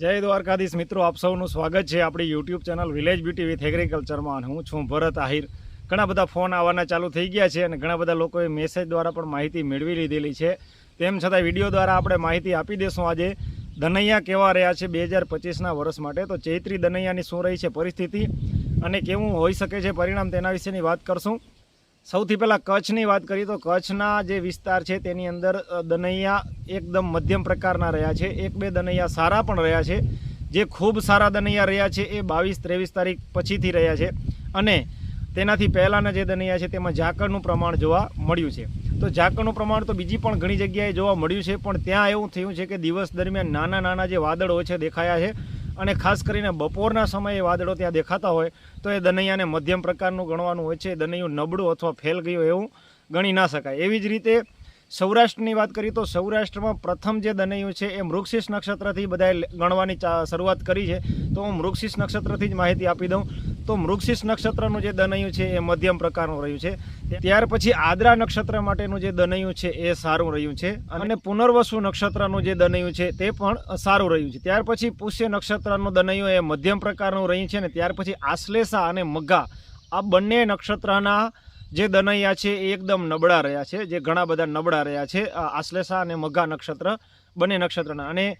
જય દ્વારકાધીશ મિત્રો, આપ સૌનું સ્વાગત છે આપણી YouTube channel village beauty with એગ્રીકલ્ચરમાં હું છું ભરત આહિર. ઘણા બધા ફોન આવવાના ચાલુ થઈ ગયા છે અને ઘણા બધા લોકોએ મેસેજ દ્વારા પણ માહિતી મેળવી લીધેલી છે. તેમ છતાં વીડિયો દ્વારા આપણે માહિતી આપી દઈશું આજે. દનૈયા કેવા રહ્યા છે બે હજાર પચીસના વર્ષ માટે? તો ચૈત્રી દનૈયાની શું રહી છે પરિસ્થિતિ અને કેવું હોઈ શકે છે પરિણામ તેના વિશેની વાત કરશું. સૌથી પહેલાં કચ્છની વાત કરીએ તો કચ્છના જે વિસ્તાર છે તેની અંદર દનૈયા એકદમ મધ્યમ પ્રકારના રહ્યા છે. એક બે દનૈયા સારા પણ રહ્યા છે. જે ખૂબ સારા દનૈયા રહ્યા છે એ બાવીસ ત્રેવીસ તારીખ પછીથી રહ્યા છે અને તેનાથી પહેલાંના જે દનૈયા છે તેમાં ઝાકળનું પ્રમાણ જોવા મળ્યું છે. તો ઝાકળનું પ્રમાણ તો બીજી પણ ઘણી જગ્યાએ જોવા મળ્યું છે, પણ ત્યાં એવું થયું છે કે દિવસ દરમિયાન નાના નાના જે વાદળો છે દેખાયા છે અને ખાસ કરીને બપોરના સમયે વાદળો ત્યાં દેખાતા હોય, તો એ દનૈયાને મધ્યમ પ્રકારનું ગણવાનું હોય છે. દનૈયું નબળું અથવા ફેલ ગયું એવું ગણી ના શકાય. એવી જ રીતે સૌરાષ્ટ્રની વાત કરીએ તો સૌરાષ્ટ્રમાં પ્રથમ જે દનૈયું છે, એ મૃક્ષિસ નક્ષત્રથી બધાએ ગણવાની શરૂઆત કરી છે. તો હું મૃક્ષિસ નક્ષત્રથી જ માહિતી આપી દઉં. તો મૃગશીર્ષ નક્ષત્રનું જે દનૈયું છે એ મધ્યમ પ્રકારનું રહ્યું છે. ત્યાર પછી આદ્રા નક્ષત્ર માટેનું જે દનૈયું છે એ સારું રહ્યું છે. અને પુનર્વસુ નક્ષત્રનું જે દનૈયું છે તે પણ સારું રહ્યું છે. ત્યાર પછી પુષ્ય નક્ષત્રનું દનૈયું એ મધ્યમ પ્રકારનું રહ્યું છે ને ત્યાર પછી આશ્લેષા અને મગ્ગા આ બંને નક્ષત્રના જે દનૈયા છે એ એકદમ નબળા રહ્યા છે. જે ઘણા બધા નબળા રહ્યા છે. આશ્લેષા અને મઘા નક્ષત્ર બંને નક્ષત્રના. અને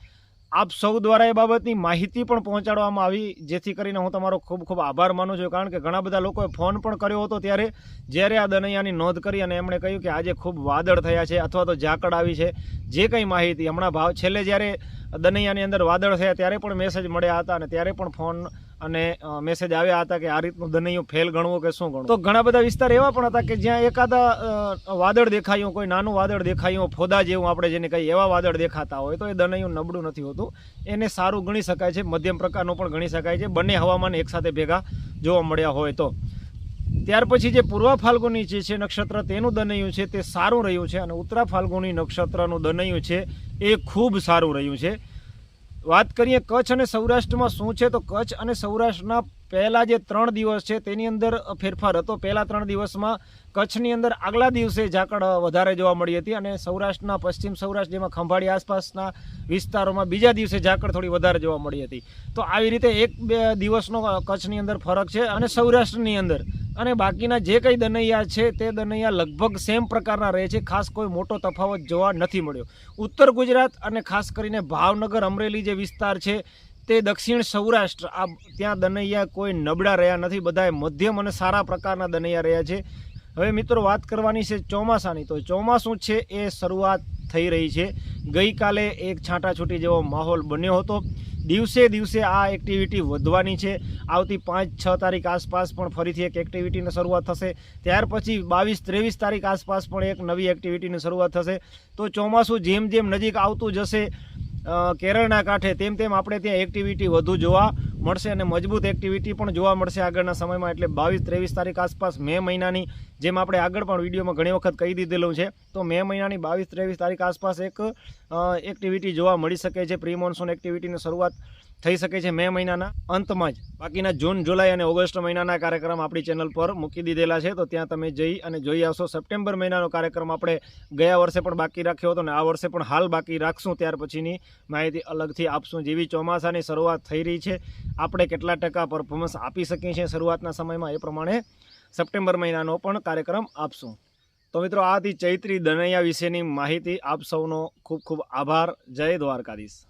આપ સૌ દ્વારા એ બાબતની માહિતી પણ પહોંચાડવામાં આવી, જેથી કરીને હું તમારો ખૂબ ખૂબ આભાર માનું છું. કારણ કે ઘણા બધા લોકોએ ફોન પણ કર્યો હતો ત્યારે, જ્યારે આ દનૈયાની નોંધ કરી અને એમણે કહ્યું કે આજે ખૂબ વાદળ થયા છે અથવા તો ઝાકળ આવી છે, જે કંઈ માહિતી. હમણાં ભાવ, છેલ્લે જ્યારે દનૈયાની અંદર વાદળ થયા ત્યારે પણ મેસેજ મળ્યા હતા અને ત્યારે પણ ફોન અને મેસેજ આવ્યા હતા કે આ રીતનું દનૈયું ફેલ ગણવો કે શું ગણવું? તો ઘણા બધા વિસ્તાર એવા પણ હતા કે જ્યાં એકાદા વાદળ દેખાયું, કોઈ નાનું વાદળ દેખાયું, ફોદા જેવું આપણે જેને કહીએ, એવા વાદળ દેખાતા હોય, તો એ દનૈયું નબળું નથી હોતું. એને સારું ગણી શકાય છે, મધ્યમ પ્રકારનું પણ ગણી શકાય છે, બંને હવામાન એકસાથે ભેગા જોવા મળ્યા હોય તો. ત્યાર પછી જે પૂર્વ ફાલ્ગુની જે છે નક્ષત્ર, તેનું દનૈયું છે, તે સારું રહ્યું છે અને ઉત્તરા ફાલ્ગુની નક્ષત્રનું દનૈયું છે, એ ખૂબ સારું રહ્યું છે. વાત કરીએ કચ્છ અને સૌરાષ્ટ્રમાં શું છે, તો કચ્છ અને સૌરાષ્ટ્રના પહેલા જે ત્રણ દિવસ છે, તેની અંદર ફેરફાર હતો. પહેલા ત્રણ દિવસમાં કચ્છની અંદર આગલા દિવસે ઝાકળ વધારે જોવા મળી હતી અને સૌરાષ્ટ્રના પશ્ચિમ સૌરાષ્ટ્ર જેમાં ખંભાળી આસપાસના વિસ્તારોમાં બીજા દિવસે ઝાકળ થોડી વધારે જોવા મળી હતી. તો આવી રીતે એક બે દિવસનો કચ્છની અંદર ફરક છે અને સૌરાષ્ટ્રની અંદર. અને બાકીના જે કંઈ દનૈયા છે તે દનૈયા લગભગ સેમ પ્રકારના રહે છે. ખાસ કોઈ મોટો તફાવત જોવા નથી મળ્યો. ઉત્તર ગુજરાત અને ખાસ કરીને ભાવનગર, અમરેલી જે વિસ્તાર છે તે દક્ષિણ સૌરાષ્ટ્ર, આ ત્યાં દનૈયા કોઈ નબળા રહ્યા નથી. બધાએ મધ્યમ અને સારા પ્રકારના દનૈયા રહ્યા છે. હવે મિત્રો વાત કરવાની છે ચોમાસાની. તો ચોમાસું છે એ શરૂઆત થઈ રહી છે. ગઈકાલે એક છાંટાછૂટી જેવો માહોલ બન્યો હતો. દિવસે દિવસે આ એક્ટિવિટી વધવાની છે. આવતી પાંચ, છ તારીખ આસપાસ પણ ફરીથી એક એક્ટિવિટીની શરૂઆત થશે. ત્યાર પછી બાવીસ, ત્રેવીસ તારીખ આસપાસ પણ એક નવી એક્ટિવિટીની શરૂઆત થશે. તો ચોમાસું જેમ જેમ નજીક આવતું જશે કેરળના કાંઠે તેમ તેમ આપણે ત્યાં એક્ટિવિટી વધુ જોવા મળશે અને મજબૂત એક્ટિવિટી પણ જોવા મળશે આગળના સમયમાં. એટલે બાવીસ ત્રેવીસ તારીખ આસપાસ મે મહિનાની જેમ આપણે આગળ પણ વિડીયોમાં ઘણી વખત કહી દીધેલું છે. તો મે મહિનાની બાવીસ ત્રેવીસ તારીખ આસપાસ એક એક્ટિવિટી જોવા મળી શકે છે. પ્રી મોન્સૂન એક્ટિવિટીની શરૂઆત થઈ શકે છે મે મહિનાના અંતમાં જ. બાકીના જૂન, જુલાઈ અને ઓગસ્ટ મહિનાના કાર્યક્રમ આપણી ચેનલ પર મૂકી દીધેલા છે, તો ત્યાં તમે જઈ અને જોઈ આવશો. સપ્ટેમ્બર મહિનાનો કાર્યક્રમ આપણે ગયા વર્ષે પણ બાકી રાખ્યો હતો અને આ વર્ષે પણ હાલ બાકી રાખશું. ત્યાર પછીની માહિતી અલગથી આપશું. જેવી ચોમાસાની શરૂઆત થઈ રહી છે, આપણે કેટલા ટકા પરફોર્મન્સ આપી શકીએ છીએ શરૂઆતના સમયમાં એ પ્રમાણે સપ્ટેમ્બર મહિનાનો પણ કાર્યક્રમ આપશું. તો મિત્રો આથી ચૈત્રી દનૈયા વિશેની માહિતી. આપ સૌનો ખૂબ ખૂબ આભાર. જય દ્વારકાધીશ.